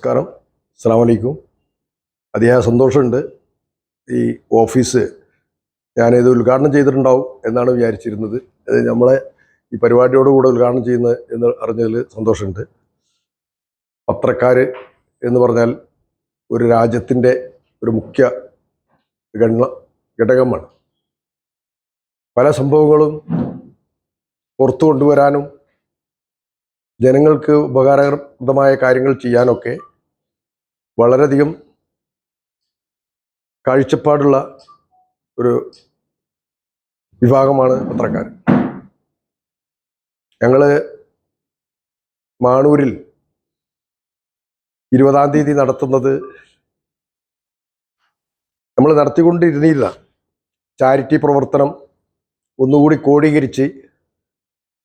നമസ്കാരം. അസ്സാം വലൈക്കും അതിയായ സന്തോഷമുണ്ട്. ഈ ഓഫീസ് ഞാനിത് ഉദ്ഘാടനം ചെയ്തിട്ടുണ്ടാവും എന്നാണ് വിചാരിച്ചിരുന്നത്. നമ്മളെ ഈ പരിപാടിയോടുകൂടെ ഉദ്ഘാടനം ചെയ്യുന്നത് എന്ന് അറിഞ്ഞതിൽ സന്തോഷമുണ്ട്. പത്രക്കാർ എന്ന് പറഞ്ഞാൽ ഒരു രാജ്യത്തിന്റെ ഒരു മുഖ്യ ഗണ ഘടകമാണ്. പല സംഭവങ്ങളും പുറത്തു കൊണ്ടുവരാനും ജനങ്ങൾക്ക് ഉപകാരപ്രദമായ കാര്യങ്ങൾ ചെയ്യാനൊക്കെ വളരെയധികം കാഴ്ചപ്പാടുള്ള ഒരു വിഭാഗമാണ് പത്രക്കാർ. ഞങ്ങൾ മാണൂരിൽ ഇരുപതാം തീയതി നടത്തുന്നത് നമ്മൾ നടത്തിക്കൊണ്ടിരുന്നില്ല. ചാരിറ്റി പ്രവർത്തനം ഒന്നുകൂടി കോടീകരിച്ച്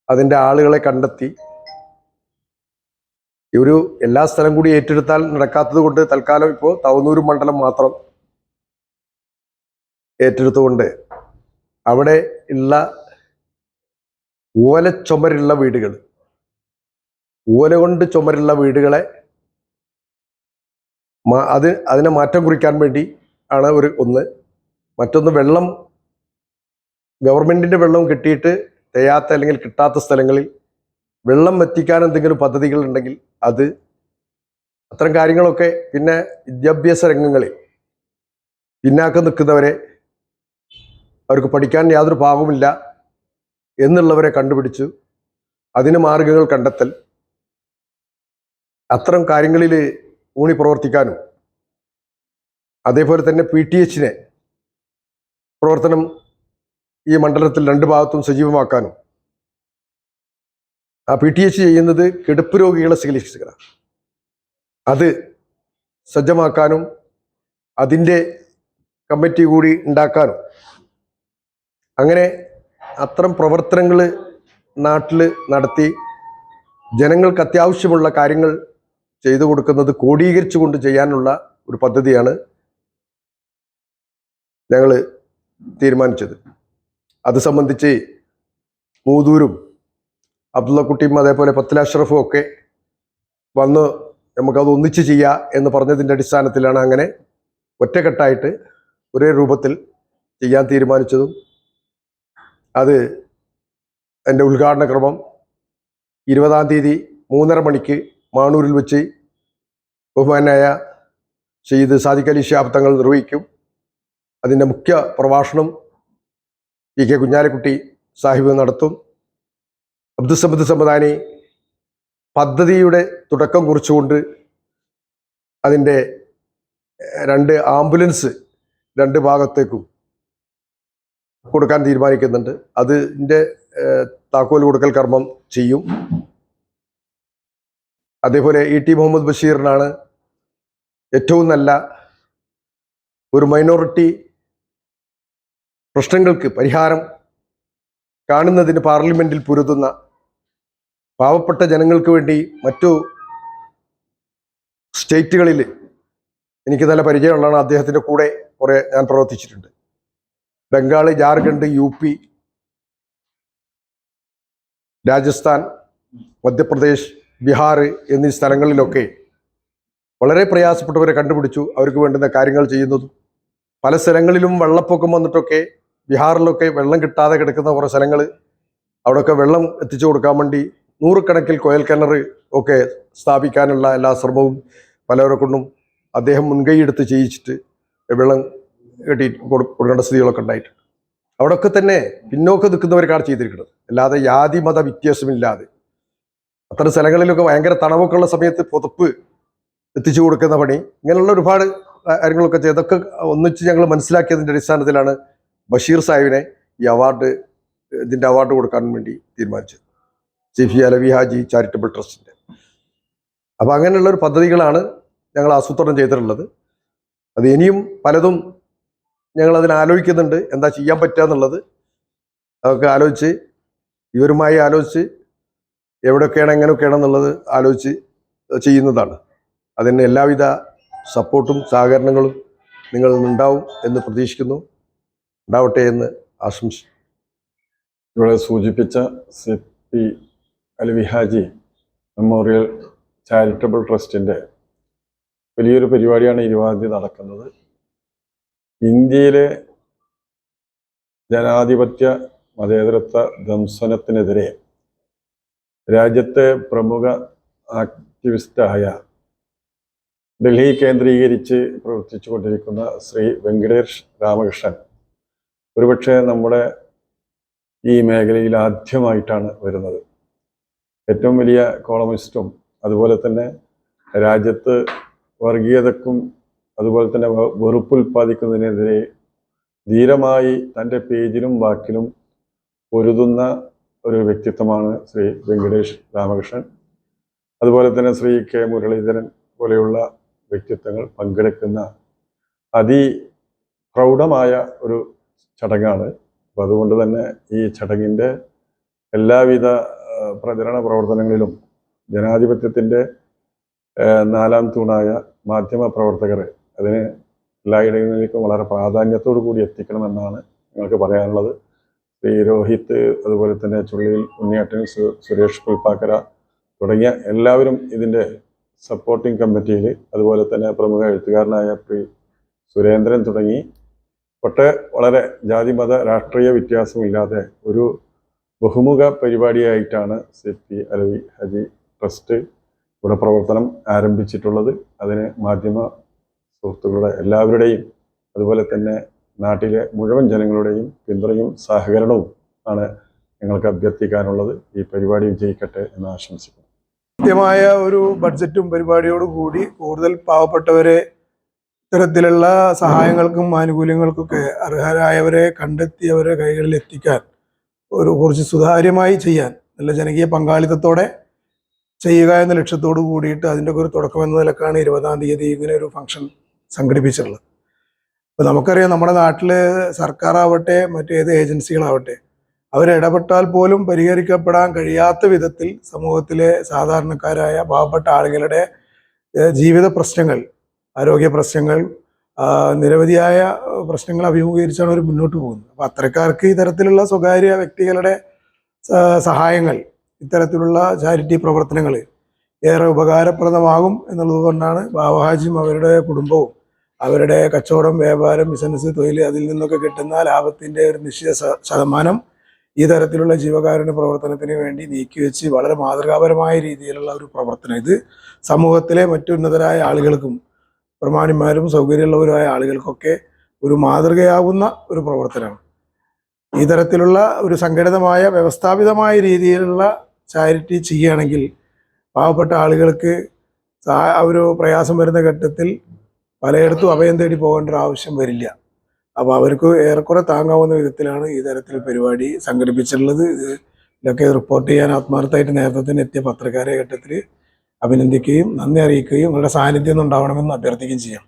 അതിന്റെ ആളുകളെ കണ്ടെത്തി ഈ ഒരു എല്ലാ സ്ഥലം കൂടി ഏറ്റെടുത്താൽ നടക്കാത്തത് കൊണ്ട് തൽക്കാലം ഇപ്പോൾ തവനൂർ മണ്ഡലം മാത്രം ഏറ്റെടുത്തുകൊണ്ട് അവിടെ ഉള്ള ഓല ചുമരുള്ള വീടുകൾ ഓല കൊണ്ട് ചുമരുള്ള വീടുകളെ അത് അതിനെ മാറ്റം കുറിക്കാൻ വേണ്ടി ആണ് ഒരു ഒന്ന്. മറ്റൊന്ന് വെള്ളം ഗവൺമെന്റിന്റെ വെള്ളം കിട്ടിയിട്ട് തയ്യാത്ത അല്ലെങ്കിൽ കിട്ടാത്ത സ്ഥലങ്ങളിൽ വെള്ളം എത്തിക്കാൻ എന്തെങ്കിലും പദ്ധതികൾ ഉണ്ടെങ്കിൽ അത് അത്തരം കാര്യങ്ങളൊക്കെ പിന്നെ വിദ്യാഭ്യാസ രംഗങ്ങളിൽ പിന്നാക്കം നിൽക്കുന്നവരെ അവർക്ക് പഠിക്കാൻ യാതൊരു പാകവുമില്ല എന്നുള്ളവരെ കണ്ടുപിടിച്ചു അതിന് മാർഗങ്ങൾ കണ്ടെത്തൽ അത്തരം കാര്യങ്ങളിൽ ഊണി പ്രവർത്തിക്കാനും അതേപോലെ തന്നെ പി ടി എച്ചിനെ പ്രവർത്തനം ഈ മണ്ഡലത്തിൽ രണ്ട് ഭാഗത്തും സജീവമാക്കാനും ആ പി ടി എച്ച് ചെയ്യുന്നത് കിടപ്പ് രോഗികളെ ചികിത്സിക്കലാണ് അത് സജ്ജമാക്കാനും അതിന്റെ കമ്മിറ്റി കൂടി ഉണ്ടാക്കാനും. അങ്ങനെ അത്തരം പ്രവർത്തനങ്ങൾ നാട്ടിൽ നടത്തി ജനങ്ങൾക്ക് അത്യാവശ്യമുള്ള കാര്യങ്ങൾ ചെയ്തു കൊടുക്കുന്നത് കോടീകരിച്ചുകൊണ്ട് ചെയ്യാനുള്ള ഒരു പദ്ധതിയാണ് ഞങ്ങൾ തീരുമാനിച്ചത്. അത് സംബന്ധിച്ച് മൂതൂരും അബ്ദുള്ളക്കുട്ടിയും അതേപോലെ പത്തിൽ അഷ്റഫും ഒക്കെ വന്ന് നമുക്കത് ഒന്നിച്ച് ചെയ്യാം എന്ന് പറഞ്ഞതിന്റെ അടിസ്ഥാനത്തിലാണ് അങ്ങനെ ഒറ്റക്കെട്ടായിട്ട് ഒരേ രൂപത്തിൽ ചെയ്യാൻ തീരുമാനിച്ചതും അത് എന്റെ ഉദ്ഘാടന ക്രമം ഇരുപതാം തീയതി മൂന്നര മണിക്ക് മാണൂരിൽ വെച്ച് ബഹുമാനായ ഷെയ്ദ് സാദിഖ് അലി ഷിഹാബ് തങ്ങൾ നിർവഹിക്കും. അതിന്റെ മുഖ്യ പ്രഭാഷണം പി കെ കുഞ്ഞാലിക്കുട്ടി സാഹിബ് നടത്തും. അബ്ദുസമദ് സമദാനി പദ്ധതിയുടെ തുടക്കം കുറിച്ചുകൊണ്ട് അതിന്റെ രണ്ട് ആംബുലൻസ് രണ്ട് ഭാഗത്തേക്കും കൊടുക്കാൻ തീരുമാനിക്കുന്നുണ്ട്. അതിന്റെ താക്കോൽ കൊടുക്കൽ കർമ്മം ചെയ്യും. അതേപോലെ ഇ ടി മുഹമ്മദ് ബഷീറിനാണ് ഏറ്റവും നല്ല ഒരു മൈനോറിറ്റി പ്രശ്നങ്ങൾക്ക് പരിഹാരം കാണുന്നതിന് പാർലമെന്റിൽ പൊരുതുന്ന പാവപ്പെട്ട ജനങ്ങൾക്ക് വേണ്ടി മറ്റു സ്റ്റേറ്റുകളിൽ എനിക്ക് നല്ല പരിചയമുള്ളതാണ്. അദ്ദേഹത്തിന്റെ കൂടെ കുറേ ഞാൻ പ്രവർത്തിച്ചിട്ടുണ്ട്. ബംഗാൾ ജാർഖണ്ഡ് യു പി രാജസ്ഥാൻ മധ്യപ്രദേശ് ബീഹാർ എന്നീ സ്ഥലങ്ങളിലൊക്കെ വളരെ പ്രയാസപ്പെട്ടവരെ കണ്ടുപിടിച്ചു. അവർക്ക് വേണ്ടുന്ന കാര്യങ്ങൾ ചെയ്യുന്നതും പല സ്ഥലങ്ങളിലും വെള്ളപ്പൊക്കം വന്നിട്ടൊക്കെ ബീഹാറിലൊക്കെ വെള്ളം കിട്ടാതെ കിടക്കുന്ന കുറേ സ്ഥലങ്ങൾ അവിടെയൊക്കെ വെള്ളം എത്തിച്ചു കൊടുക്കാൻ വേണ്ടി നൂറുകണക്കിൽ കോയൽ കിണർ ഒക്കെ സ്ഥാപിക്കാനുള്ള എല്ലാ ശ്രമവും പലവരെ കൊണ്ടും അദ്ദേഹം മുൻകൈയെടുത്ത് ചെയ്യിച്ചിട്ട് വെള്ളം കെട്ടി കൊടുക്കേണ്ട സ്ഥിതികളൊക്കെ ഉണ്ടായിട്ടുണ്ട്. അവിടെയൊക്കെ തന്നെ പിന്നോക്കം നിൽക്കുന്നവർക്കാണ് ചെയ്തിരിക്കുന്നത്. അല്ലാതെ ജാതി മത വ്യത്യാസമില്ലാതെ. അത്തരം സ്ഥലങ്ങളിലൊക്കെ ഭയങ്കര തണവൊക്കെ ഉള്ള സമയത്ത് പുതപ്പ് എത്തിച്ചു കൊടുക്കുന്ന പണി ഇങ്ങനെയുള്ള ഒരുപാട് കാര്യങ്ങളൊക്കെ ചെയ്തൊക്കെ ഒന്നിച്ച് ഞങ്ങൾ മനസ്സിലാക്കിയതിന്റെ അടിസ്ഥാനത്തിലാണ് ബഷീർ സാഹിബിനെ ഈ അവാർഡ് ഇതിന്റെ അവാർഡ് കൊടുക്കാൻ വേണ്ടി തീരുമാനിച്ചത്. സിഫി അലവി ഹാജി ചാരിറ്റബിൾ ട്രസ്റ്റിന്റെ. അപ്പോൾ അങ്ങനെയുള്ള ഒരു പദ്ധതികളാണ് ഞങ്ങൾ ആസൂത്രണം ചെയ്തിട്ടുള്ളത്. അത് ഇനിയും പലതും ഞങ്ങൾ അതിന് ആലോചിക്കുന്നുണ്ട്. എന്താ ചെയ്യാൻ പറ്റുക എന്നുള്ളത് അതൊക്കെ ആലോചിച്ച് ഇവരുമായി ആലോചിച്ച് എവിടെയൊക്കെയാണ് എങ്ങനെയൊക്കെയാണ് എന്നുള്ളത് ആലോചിച്ച് ചെയ്യുന്നതാണ്. അതിന് എല്ലാവിധ സപ്പോർട്ടും സഹകരണങ്ങളും നിങ്ങളിൽ നിന്നുണ്ടാവും എന്ന് പ്രതീക്ഷിക്കുന്നു. ഉണ്ടാവട്ടെ എന്ന് ആശംസിച്ചു ഇവിടെ സൂചിപ്പിച്ച C P Alavi Haji memorial charitable ട്രസ്റ്റിന്റെ വലിയൊരു പരിപാടിയാണ് ഇരുപതാം തീയതി നടക്കുന്നത്. ഇന്ത്യയിലെ ജനാധിപത്യ മതേതരത്വ ധംസനത്തിനെതിരെ രാജ്യത്തെ പ്രമുഖ ആക്ടിവിസ്റ്റായ ഡൽഹി കേന്ദ്രീകരിച്ച് പ്രവർത്തിച്ചു കൊണ്ടിരിക്കുന്ന ശ്രീ വെങ്കടേഷ് രാമകൃഷ്ണൻ ഒരുപക്ഷെ നമ്മുടെ ഈ മേഖലയിൽ ആദ്യമായിട്ടാണ് വരുന്നത്. ഏറ്റവും വലിയ കോളമിസ്റ്റും അതുപോലെ തന്നെ രാജ്യത്ത് വർഗീയതക്കും അതുപോലെ തന്നെ വെറുപ്പുൽപ്പാദിക്കുന്നതിനെതിരെ ധീരമായി തന്റെ പേജിലും വാക്കിലും പൊരുതുന്ന ഒരു വ്യക്തിത്വമാണ് ശ്രീ വെങ്കടേഷ് രാമകൃഷ്ണൻ. അതുപോലെ തന്നെ ശ്രീ കെ മുരളീധരൻ പോലെയുള്ള വ്യക്തിത്വങ്ങൾ പങ്കെടുക്കുന്ന അതി പ്രൗഢമായ ഒരു ചടങ്ങാണ്. അപ്പം അതുകൊണ്ട് തന്നെ ഈ ചടങ്ങിന്റെ എല്ലാവിധ പ്രചരണ പ്രവർത്തനങ്ങളിലും ജനാധിപത്യത്തിന്റെ നാലാം തൂണായ മാധ്യമ പ്രവർത്തകരെ അതിന് എല്ലായിടങ്ങളിലേക്കും വളരെ പ്രാധാന്യത്തോടു കൂടി എത്തിക്കണമെന്നാണ് ഞങ്ങൾക്ക് പറയാനുള്ളത്. ശ്രീ രോഹിത് അതുപോലെ തന്നെ ചുള്ളിയിൽ ഉണ്ണിയാട്ടൻ സുരേഷ് പുൽപ്പാക്കര തുടങ്ങിയ എല്ലാവരും ഇതിന്റെ സപ്പോർട്ടിംഗ് കമ്മിറ്റിയിൽ അതുപോലെ തന്നെ പ്രമുഖ എഴുത്തുകാരനായ പി സുരേന്ദ്രൻ തുടങ്ങി. ഒട്ടെ വളരെ ജാതിമത രാഷ്ട്രീയ വ്യത്യാസമില്ലാതെ ഒരു ബഹുമുഖ പരിപാടിയായിട്ടാണ് C P Alavi Haji trust ഇവിടെ പ്രവർത്തനം ആരംഭിച്ചിട്ടുള്ളത്. അതിന് മാധ്യമ സുഹൃത്തുക്കളുടെ എല്ലാവരുടെയും അതുപോലെ തന്നെ നാട്ടിലെ മുഴുവൻ ജനങ്ങളുടെയും പിന്തുണയും സഹകരണവും ആണ് ഞങ്ങൾക്ക് അഭ്യർത്ഥിക്കാനുള്ളത്. ഈ പരിപാടി വിജയിക്കട്ടെ എന്ന് ആശംസിക്കുന്നു. കൃത്യമായ ഒരു ബഡ്ജറ്റും പരിപാടിയോട് കൂടി കൂടുതൽ പാവപ്പെട്ടവരെ ഇത്തരത്തിലുള്ള സഹായങ്ങൾക്കും ആനുകൂല്യങ്ങൾക്കൊക്കെ അർഹരായവരെ കണ്ടെത്തി അവരെ കൈകളിൽ എത്തിക്കാൻ ഒരു കുറച്ച് സുതാര്യമായി ചെയ്യാൻ നല്ല ജനകീയ പങ്കാളിത്തത്തോടെ ചെയ്യുക എന്ന ലക്ഷ്യത്തോടു കൂടിയിട്ട് അതിന്റെ ഒരു തുടക്കം എന്ന നിലക്കാണ് ഇരുപതാം തീയതി ഇങ്ങനെ ഒരു ഫംഗ്ഷൻ സംഘടിപ്പിച്ചിട്ടുള്ളത്. അപ്പോൾ നമുക്കറിയാം നമ്മുടെ നാട്ടിൽ സർക്കാർ സർക്കാരാവട്ടെ മറ്റേത് ഏജൻസികളാവട്ടെ അവരിടപെട്ടാൽ പോലും പരിഹരിക്കപ്പെടാൻ കഴിയാത്ത വിധത്തിൽ സമൂഹത്തിലെ സാധാരണക്കാരായ പാവപ്പെട്ട ആളുകളുടെ ജീവിത പ്രശ്നങ്ങൾ ആരോഗ്യ പ്രശ്നങ്ങൾ നിരവധിയായ പ്രശ്നങ്ങൾ അഭിമുഖീകരിച്ചാണ് അവർ മുന്നോട്ട് പോകുന്നത്. അപ്പോൾ അത്തരക്കാർക്ക് ഇത്തരത്തിലുള്ള സ്വകാര്യ വ്യക്തികളുടെ സഹായങ്ങൾ ഇത്തരത്തിലുള്ള ചാരിറ്റി പ്രവർത്തനങ്ങൾ ഏറെ ഉപകാരപ്രദമാകും എന്നുള്ളത് കൊണ്ടാണ് ബാബഹാജിയും അവരുടെ കുടുംബവും അവരുടെ കച്ചവടം വ്യാപാരം ബിസിനസ് തൊഴിൽ അതിൽ നിന്നൊക്കെ കിട്ടുന്ന ലാഭത്തിന്റെ ഒരു നിശ്ചിത ശതമാനം ഈ തരത്തിലുള്ള ജീവകാരുണ്യ പ്രവർത്തനത്തിന് വേണ്ടി നീക്കിവെച്ച് വളരെ മാതൃകാപരമായ രീതിയിലുള്ള ഒരു പ്രവർത്തനം. ഇത് സമൂഹത്തിലെ മറ്റുന്നതരായ ആളുകൾക്കും പ്രമാണിമാരും സൗകര്യമുള്ളവരുമായ ആളുകൾക്കൊക്കെ ഒരു മാതൃകയാകുന്ന ഒരു പ്രവർത്തനമാണ്. ഈ തരത്തിലുള്ള ഒരു സംഘടിതമായ വ്യവസ്ഥാപിതമായ രീതിയിലുള്ള ചാരിറ്റി ചെയ്യുകയാണെങ്കിൽ പാവപ്പെട്ട ആളുകൾക്ക് ഒരു പ്രയാസം വരുന്ന ഘട്ടത്തിൽ പലയിടത്തും അഭയം തേടി പോകേണ്ട ഒരു ആവശ്യം വരില്ല. അപ്പോൾ അവർക്ക് ഏറെക്കുറെ താങ്ങാവുന്ന വിധത്തിലാണ് ഈ തരത്തിൽ പരിപാടി സംഘടിപ്പിച്ചിട്ടുള്ളത്. ഇത് ഇതൊക്കെ റിപ്പോർട്ട് ചെയ്യാൻ ആത്മാർത്ഥമായിട്ട് നേരത്തെ തന്നെ എത്തിയ പത്രക്കാരെ ഘട്ടത്തിൽ അഭിനന്ദിക്കുകയും നന്ദി അറിയിക്കുകയും നിങ്ങളുടെ സാന്നിധ്യം ഉണ്ടാവണമെന്ന് അഭ്യർത്ഥിക്കുകയും ചെയ്യാം.